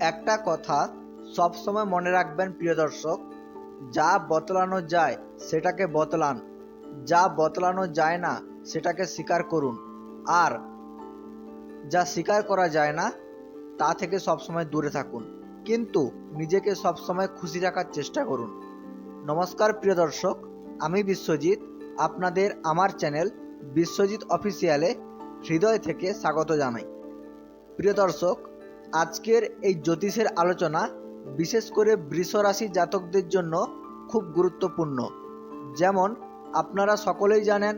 একটা কথা সব সময় মনে রাখবেন, প্রিয় দর্শক, যা বতলানো যায় সেটাকে বতলান, যা বতলানো যায় না সেটাকে স্বীকার করুন, আর যা স্বীকার করা যায় না তা থেকে সবসময় দূরে থাকুন, কিন্তু নিজেকে সবসময় খুশি রাখার চেষ্টা করুন। নমস্কার, প্রিয় দর্শক, আমি বিশ্বজিৎ, আপনাদের আমার চ্যানেল বিশ্বজিৎ অফিসিয়ালে হৃদয় থেকে স্বাগত জানাই। প্রিয় দর্শক আজকের এই জ্যোতিষের আলোচনা বিশেষ করে বৃষ রাশি জাতকদের জন্য খুব গুরুত্বপূর্ণ। যেমন আপনারা সকলেই জানেন,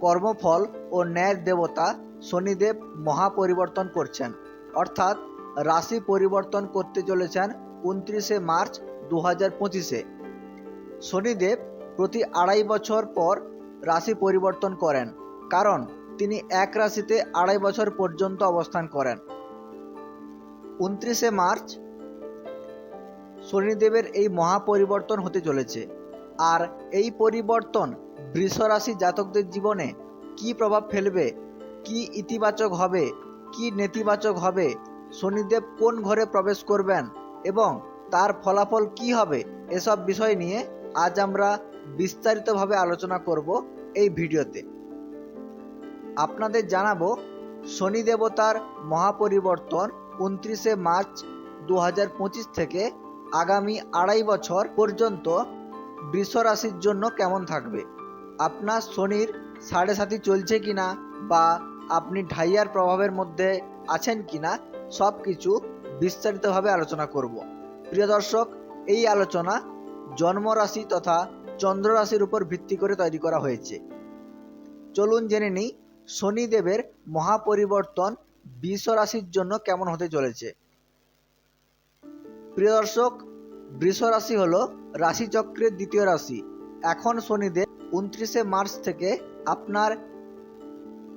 কর্মফল ও ন্যায়ের দেবতা শনিদেব মহাপরিবর্তন করছেন। অর্থাৎ রাশি পরিবর্তন করতে চলেছেন উনত্রিশে মার্চ দু হাজার পঁচিশে। শনিদেব প্রতি আড়াই বছর পর রাশি পরিবর্তন করেন, কারণ তিনি এক রাশিতে আড়াই বছর পর্যন্ত অবস্থান করেন। উনত্রিশে মার্চ শনিদেবের এই মহাপরিবর্তন হতে চলেছে। আর এই পরিবর্তন বৃষ রাশি জাতকদের জীবনে কি প্রভাব ফেলবে, কি ইতিবাচক হবে, কি নেতিবাচক হবে, শনিদেব কোন ঘরে প্রবেশ করবেন এবং তার ফলাফল কি হবে, এসব বিষয় নিয়ে আজ আমরা বিস্তারিতভাবে আলোচনা করব এই ভিডিওতে। আপনাদের জানাব শনি দেবতার মহাপরিবর্তন উনত্রিশে মার্চ দু হাজার পঁচিশ থেকে আগামী আড়াই বছর পর্যন্ত বৃষ রাশির জন্য কেমন থাকবে? আপনার শনির সাড়ে সাথী চলছে কিনা বা আপনি ঢাইয়ার প্রভাবের মধ্যে আছেন কিনা সব কিছু বিস্তারিতভাবে আলোচনা করব। প্রিয় দর্শক, এই আলোচনা জন্মরাশি তথা চন্দ্র রাশির উপর ভিত্তি করে তৈরি করা হয়েছে। চলুন জেনে নিই শনিদেবের মহাপরিবর্তন বৃষ রাশির জন্য কেমন হতে চলেছে? প্রিয় দর্শক, বৃষ রাশি হলো রাশিচক্রের দ্বিতীয় রাশি। এখন শনিদেব উনত্রিশে মার্চ থেকে আপনার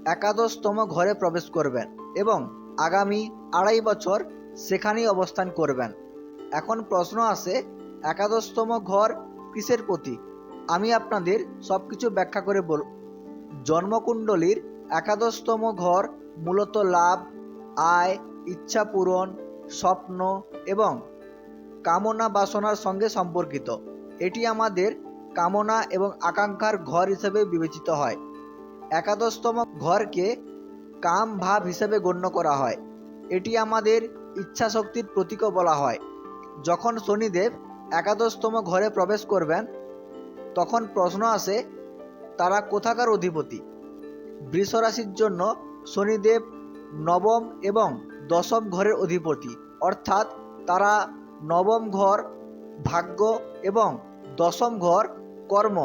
একাদশতম ঘরে প্রবেশ করবেন এবং আগামী আড়াই বছর সেখানেই অবস্থান করবেন। এখন প্রশ্ন আসে, একাদশতম ঘর কিসের প্রতীক আমি আপনাদের সব কিছু ব্যাখ্যা করে বল জন্মকুণ্ডলীর একাদশতম ঘর মূলত লাভ, আয়, ইচ্ছা পূরণ, স্বপ্ন এবং কামনা বাসনার সঙ্গে সম্পর্কিত। এটি আমাদের কামনা এবং আকাঙ্ক্ষার ঘর হিসেবে বিবেচিত হয়। একাদশতম ঘরকে কাম ভাব হিসেবে গণ্য করা হয়। এটি আমাদের ইচ্ছা শক্তির প্রতীকও বলা হয়। যখন শনিদেব একাদশতম ঘরে প্রবেশ করবেন, তখন প্রশ্ন আসে, তারা কোথাকার অধিপতি? বৃষরাশির জন্য শনিদেব নবম এবং দশম ঘরের অধিপতি। অর্থাৎ তারা নবম ঘর, ভাগ্য এবং দশম ঘর কর্ম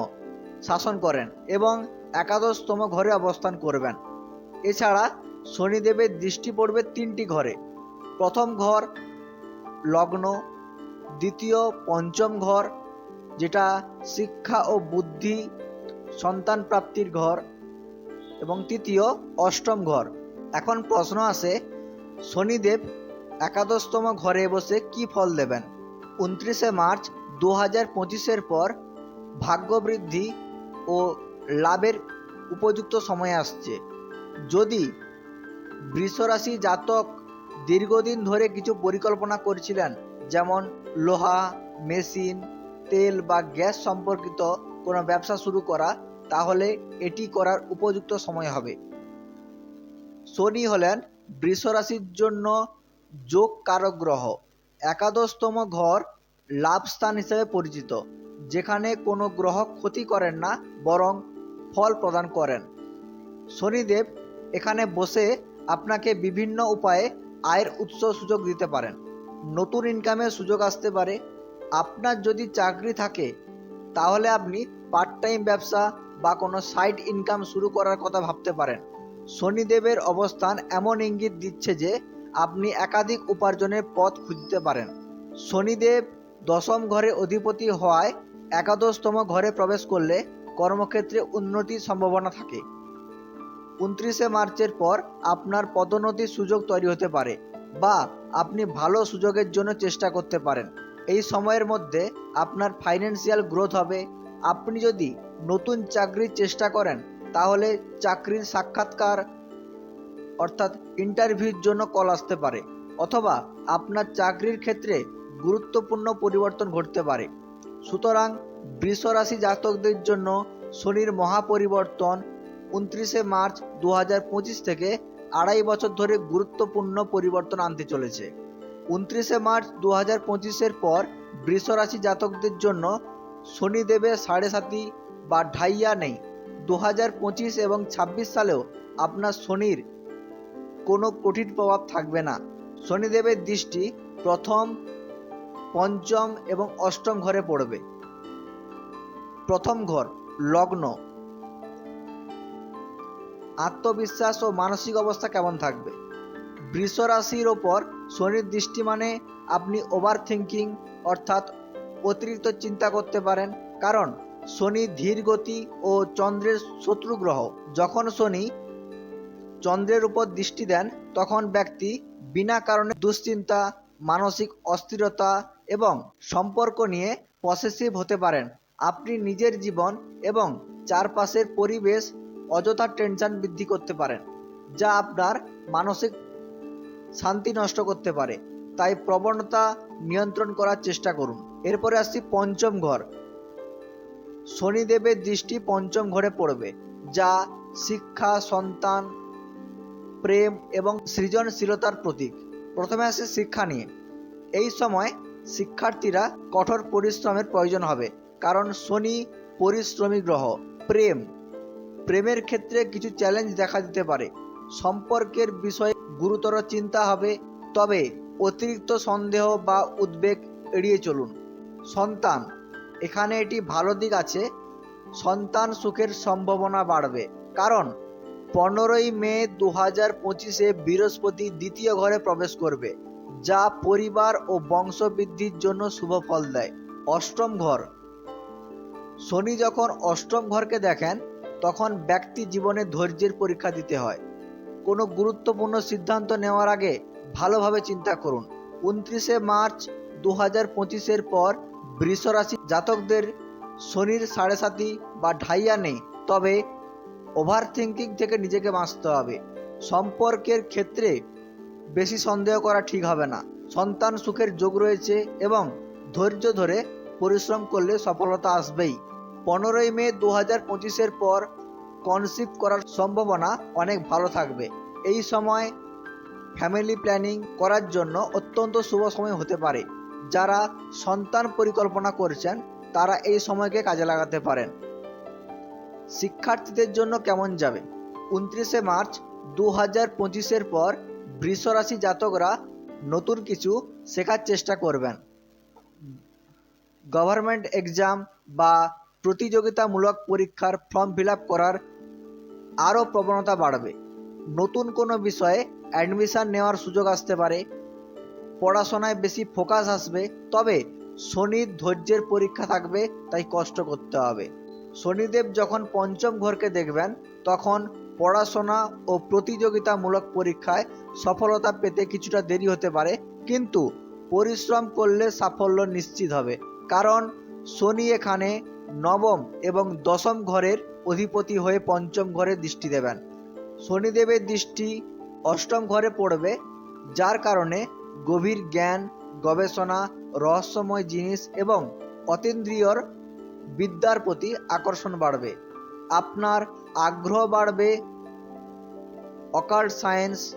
শাসন করেন এবং একাদশতম ঘরে অবস্থান করবেন। এছাড়া শনিদেবের দৃষ্টি পড়বে তিনটি ঘরে। প্রথম ঘর লগ্ন, দ্বিতীয় পঞ্চম ঘর, যেটা শিক্ষা ও বুদ্ধি সন্তান প্রাপ্তির ঘর এবং তৃতীয় অষ্টম ঘর। এখন প্রশ্ন আসে শনিদেব একাদশতম ঘরে বসে কি ফল দেবেন? উনত্রিশে মার্চ দু হাজার পঁচিশের পর ভাগ্যবৃদ্ধি ও লাভের উপযুক্ত সময় আসছে। যদি বৃষরাশি জাতক দীর্ঘদিন ধরে কিছু পরিকল্পনা করছিলেন, যেমন লোহা, মেশিন, তেল বা গ্যাস সম্পর্কিত কোনো ব্যবসা শুরু করা তাহলে এটি করার উপযুক্ত সময় হবে। শনি হলেন বৃষ রাশির জন্য যোগ কারক গ্রহ। একাদশতম ঘর লাভ স্থান হিসেবে পরিচিত, যেখানে কোনো গ্রহ ক্ষতি করেন না, বরং ফল প্রদান করেন। শনিদেব এখানে বসে আপনাকে বিভিন্ন উপায়ে আয়ের উৎস সুযোগ দিতে পারেন। নতুন ইনকামের সুযোগ আসতে পারে। আপনার যদি চাকরি থাকে, তাহলে আপনি পার্ট টাইম ব্যবসা বা কোনো সাইড ইনকাম শুরু করার কথা ভাবতে পারেন। শনিদেবের অবস্থান এমন ইঙ্গিত দিচ্ছে যে, আপনি একাধিক উপার্জনের পথ খুঁজতে পারেন। শনিদেব দশম ঘরে অধিপতি হওয়ায় একাদশতম ঘরে প্রবেশ করলে কর্মক্ষেত্রে উন্নতির সম্ভাবনা থাকে। উনত্রিশে মার্চের পর আপনার পদোন্নতির সুযোগ তৈরি হতে পারে বা আপনি ভালো সুযোগের জন্য চেষ্টা করতে পারেন। এই সময়ের মধ্যে আপনার ফাইন্যান্সিয়াল গ্রোথ হবে। আপনি যদি নতুন চাকরির চেষ্টা করেন, তাহলে চাকরির সাক্ষাৎকার অর্থাৎ ইন্টারভিউর জন্য কল আসতে পারে, অথবা আপনার চাকরির ক্ষেত্রে গুরুত্বপূর্ণ পরিবর্তন ঘটতে পারে। সুতরাং বৃষ রাশি জাতকদের জন্য শনির মহাপরিবর্তন উনত্রিশে মার্চ দু হাজার পঁচিশ থেকে আড়াই বছর ধরে গুরুত্বপূর্ণ পরিবর্তন আনতে চলেছে। উনত্রিশে মার্চ দু হাজার পঁচিশের পর বৃষ রাশি জাতকদের জন্য শনিদেবের সাড়ে সাতি বা ঢাইয়া নেই। দু হাজার পঁচিশ এবং ছাব্বিশ সালেও আপনার শনির কোনো কঠিন প্রভাব থাকবে না। শনিদেবের দৃষ্টি প্রথম, পঞ্চম এবং অষ্টম ঘরে পড়বে। প্রথম ঘর, লগ্ন। আত্মবিশ্বাস ও মানসিক অবস্থা কেমন থাকবে? বৃষ রাশির ওপর শনির দৃষ্টি মানে আপনি ওভার থিঙ্কিং অর্থাৎ অতিরিক্ত চিন্তা করতে পারেন। কারণ শনি ধীর গতি ও চন্দ্রের শত্রু গ্রহ। যখন শনি চন্দ্রের উপর দৃষ্টি দেন, তখন ব্যক্তি বিনা কারণে দুশ্চিন্তা, মানসিক অস্থিরতা এবং সম্পর্ক নিয়ে পসেসিভ হতে পারেন। আপনি নিজের জীবন এবং চারপাশের পরিবেশ অযথা টেনশন বৃদ্ধি করতে পারেন, যা আপনার মানসিক শান্তি নষ্ট করতে পারে। তাই প্রবণতা নিয়ন্ত্রণ করার চেষ্টা করুন। এরপরে আসছি পঞ্চম ঘর। শনিদেবের দৃষ্টি পঞ্চম ঘরে পড়বে, যা শিক্ষা, সন্তান, প্রেম এবং সৃজনশীলতার প্রতীক। প্রথমে আসে শিক্ষা নিয়ে। এই সময় শিক্ষার্থীরা কঠোর পরিশ্রমের প্রয়োজন হবে, কারণ শনি পরিশ্রমী গ্রহ, প্রেম। প্রেমের ক্ষেত্রে কিছু চ্যালেঞ্জ দেখা দিতে পারে। সম্পর্কের বিষয়ে গুরুতর চিন্তা হবে, তবে অতিরিক্ত সন্দেহ বা উদ্বেগ এড়িয়ে চলুন। সন্তান, এখানে এটি ভালো দিক আছে। সন্তান সুখের সম্ভাবনা বাড়বে। কারণ, পনেরোই মে দু হাজার পঁচিশে বৃহস্পতি দ্বিতীয় ঘরে প্রবেশ করবে, যা পরিবার ও বংশবৃদ্ধির জন্য শুভ ফল দেয়। অষ্টম ঘর, শনি যখন অষ্টম ঘরকে দেখেন, তখন ব্যক্তি জীবনে ধৈর্যের পরীক্ষা দিতে হয়। কোনো গুরুত্বপূর্ণ সিদ্ধান্ত নেওয়ার আগে ভালোভাবে চিন্তা করুন। উনত্রিশে মার্চ দু হাজার পঁচিশের পর বৃষ রাশি জাতকদের শনির সাড়ে সাতি বা ঢাইয়া নেই, তবে ওভার থিঙ্কিং থেকে নিজেকে বাঁচতে হবে। সম্পর্কের ক্ষেত্রে বেশি সন্দেহ করা ঠিক হবে না। সন্তান সুখের যোগ রয়েছে এবং ধৈর্য ধরে পরিশ্রম করলে সফলতা আসবেই। পনেরোই মে দু হাজার পঁচিশের পর কনসিভ করার সম্ভাবনা অনেক ভালো থাকবে। এই সময় ফ্যামিলি প্ল্যানিং করার জন্য অত্যন্ত শুভ সময় হতে পারে। যারা সন্তান পরিকল্পনা করছেন, তারা এই সময়কে কাজে লাগাতে পারেন। শিক্ষার্থীদের জন্য কেমন যাবে? উনত্রিশে মার্চ দু হাজার পঁচিশের পর বৃষ রাশি জাতকরা নতুন কিছু শেখার চেষ্টা করবেন। গভর্নমেন্ট এক্সাম বা প্রতিযোগিতামূলক পরীক্ষার ফর্ম ফিল করার আরও প্রবণতা বাড়বে। নতুন কোনো বিষয়ে অ্যাডমিশন নেওয়ার সুযোগ আসতে পারে। পড়াশোনায় বেশি ফোকাস আসবে, তবে শনির ধৈর্যের পরীক্ষা থাকবে, তাই কষ্ট করতে হবে। শনিদেব যখন পঞ্চম ঘরকে দেখবেন, তখন পড়াশোনা ও প্রতিযোগিতামূলক পরীক্ষায় সফলতা পেতে কিছুটা দেরি হতে পারে, কিন্তু পরিশ্রম করলে সাফল্য নিশ্চিত হবে। কারণ শনি এখানে নবম এবং দশম ঘরের অধিপতি হয়ে পঞ্চম ঘরে দৃষ্টি দেবেন। শনিদেবের দৃষ্টি অষ্টম ঘরে পড়বে, যার কারণে গভীর জ্ঞান, গবেষণা, রহস্যময় জিনিস এবং অতীন্দ্রিয়র বিদ্যার প্রতি আকর্ষণ বাড়বে। আপনার আগ্রহ বাড়বে। অকাল্ট সায়েন্স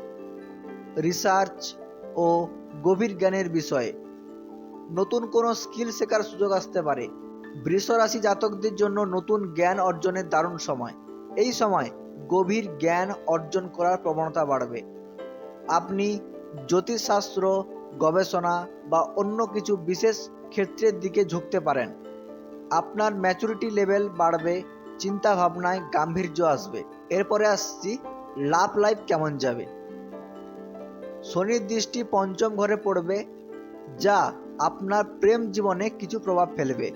রিসার্চ ও গভীর জ্ঞানের বিষয়ে। নতুন কোনো স্কিল শেখার সুযোগ আসতে পারে। বৃষরাশি জাতকদের জন্য নতুন জ্ঞান অর্জনের দারুণ সময়। এই সময় গভীর জ্ঞান অর্জন করার প্রবণতা বাড়বে। আপনি জ্যোতিষশাস্ত্র, গবেষণা বা অন্য কিছু বিশেষ ক্ষেত্রের দিকে ঝুঁকতে পারেন। আপনার ম্যাচুরিটি লেভেল বাড়বে চিন্তা ভাবনায় গাম্ভীর্য আসবে। এরপরে আসছি লাভ লাইফ কেমন যাবে? শনির দৃষ্টি পঞ্চম ঘরে পড়বে, যা আপনার প্রেম জীবনে কিছু প্রভাব ফেলবে।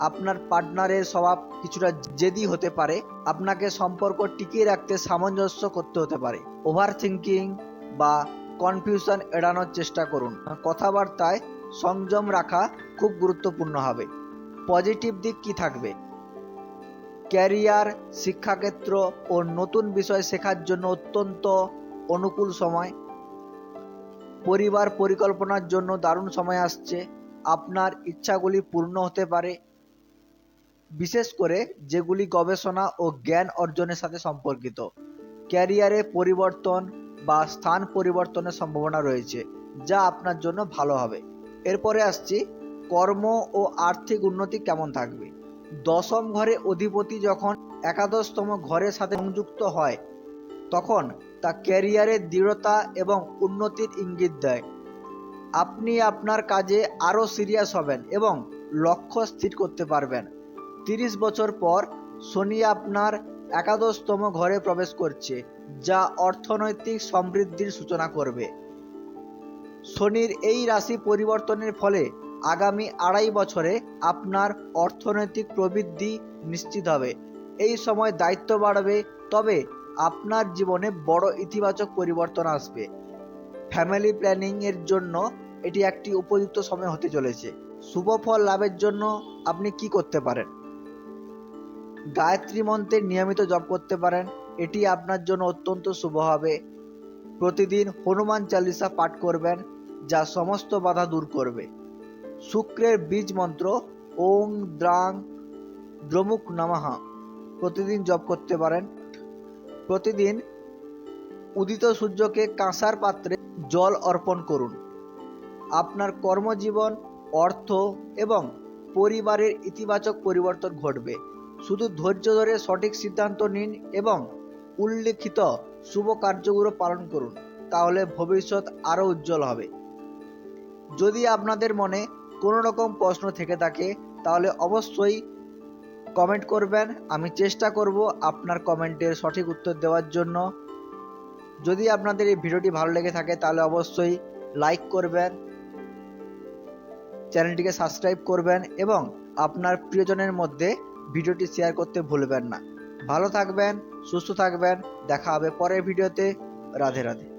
আপনার পার্টনারের স্বভাব কিছুটা জেদি হতে পারে। আপনাকে সম্পর্ক টিকিয়ে রাখতে সামঞ্জস্য করতে হতে পারে। ওভার থিঙ্কিং বা কনফিউশন এড়ানোর চেষ্টা করুন। কথাবার্তায় সংযম রাখা খুব গুরুত্বপূর্ণ হবে। পজিটিভ দিক কি থাকবে? ক্যারিয়ার, শিক্ষাক্ষেত্র ও নতুন বিষয় শেখার জন্য অত্যন্ত অনুকূল সময়। পরিবার পরিকল্পনার জন্য দারুণ সময় আসছে। আপনার ইচ্ছাগুলি পূর্ণ হতে পারে। বিশেষ করে যেগুলি গবেষণা ও জ্ঞান অর্জনের সাথে সম্পর্কিত। ক্যারিয়ারে পরিবর্তন বা স্থান পরিবর্তনের সম্ভাবনা রয়েছে, যা আপনার জন্য ভালো হবে। এরপরে আসছি, কর্ম ও আর্থিক উন্নতি কেমন থাকবে? দশম ঘরে অধিপতি যখন একাদশতম ঘরের সাথে সংযুক্ত হয়, তখন তা ক্যারিয়ারের দৃঢ়তা এবং উন্নতির ইঙ্গিত দেয়। আপনি আপনার কাজে আরও সিরিয়াস হবেন এবং লক্ষ্য স্থির করতে পারবেন। তিরিশ বছর পর শনি আপনার একাদশতম ঘরে প্রবেশ করছে, যা অর্থনৈতিক সমৃদ্ধির সূচনা করবে। শনির এই রাশি পরিবর্তনের ফলে আগামী আড়াই বছরে আপনার অর্থনৈতিক প্রবৃদ্ধি নিশ্চিত হবে। এই সময় দায়িত্ব বাড়বে, তবে আপনার জীবনে বড় ইতিবাচক পরিবর্তন আসবে। ফ্যামিলি প্ল্যানিং এর জন্য এটি একটি উপযুক্ত সময় হতে চলেছে। শুভ ফল লাভের জন্য আপনি কি করতে পারেন? গায়ত্রী মন্ত্রের নিয়মিত জপ করতে পারেন। এটি আপনার জন্য অত্যন্ত শুভ হবে। প্রতিদিন হনুমান চালিসা পাঠ করবেন, যা সমস্ত বাধা দূর করবে। শুক্রের বীজ মন্ত্র, ওং দ্রাং দ্রমুক নামাহা প্রতিদিন জপ করতে পারেন। প্রতিদিন উদিত সূর্যকে কাঁসার পাত্রে জল অর্পণ করুন। আপনার কর্মজীবন, অর্থ এবং পরিবারের ইতিবাচক পরিবর্তন ঘটবে। শুধু ধৈর্য ধরে সঠিক সিদ্ধান্ত নিন এবং উল্লেখিত শুভ কার্যগুলো পালন করুন, তাহলে ভবিষ্যৎ আরও উজ্জ্বল হবে। যদি আপনাদের মনে কোনো রকম প্রশ্ন থেকে থাকে, তাহলে অবশ্যই কমেন্ট করবেন। আমি চেষ্টা করব আপনার কমেন্টের সঠিক উত্তর দেওয়ার জন্য। যদি আপনাদের এই ভিডিওটি ভালো লেগে থাকে, তাহলে অবশ্যই লাইক করবেন, চ্যানেলটিকে সাবস্ক্রাইব করবেন এবং আপনার প্রিয়জনের মধ্যে ভিডিওটি শেয়ার করতে ভুলবেন না। ভালো থাকবেন, সুস্থ থাকবেন। দেখা হবে পরের ভিডিওতে। রাধে রাধে।